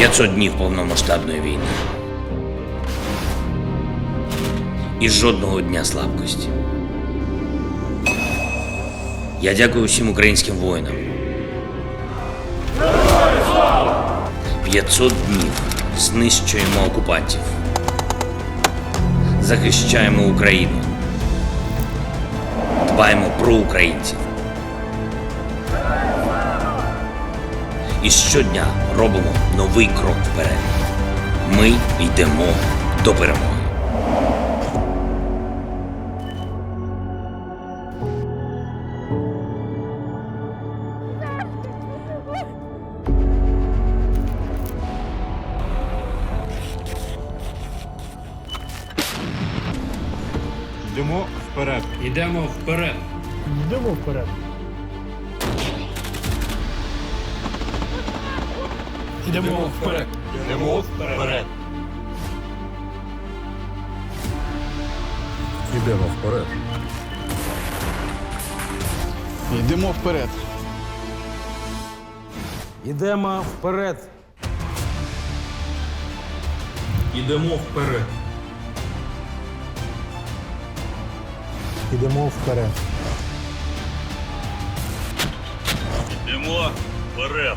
500 днів повномасштабної війни. І жодного дня слабкості. Я дякую всім українським воїнам. 500 днів знищуємо окупантів. Захищаємо Україну. Дбаємо про українців. І щодня робимо новий крок вперед. Ми йдемо до перемоги. Йдемо вперед. Йдемо вперед. Йдемо вперед. Йдемо вперед. Йдемо вперед. Ідемо вперед. Йдемо вперед. Йдемо вперед. Йдемо вперед. Йдемо вперед. Йдемо вперед.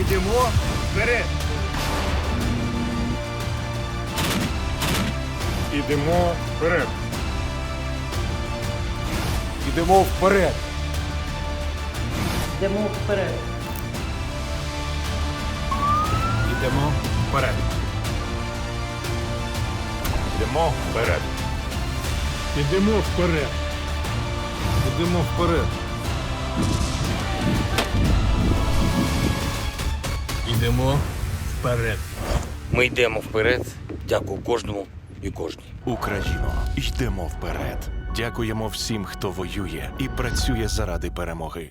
Йдемо вперед. Ідемо вперед. Ідемо вперед. Йдемо вперед. Ідемо вперед. Йдемо вперед. Йдемо вперед. Ідемо вперед. Йдемо вперед. Ми йдемо вперед. Дякую кожному і кожній. Україно, йдемо вперед. Дякуємо всім, хто воює і працює заради перемоги.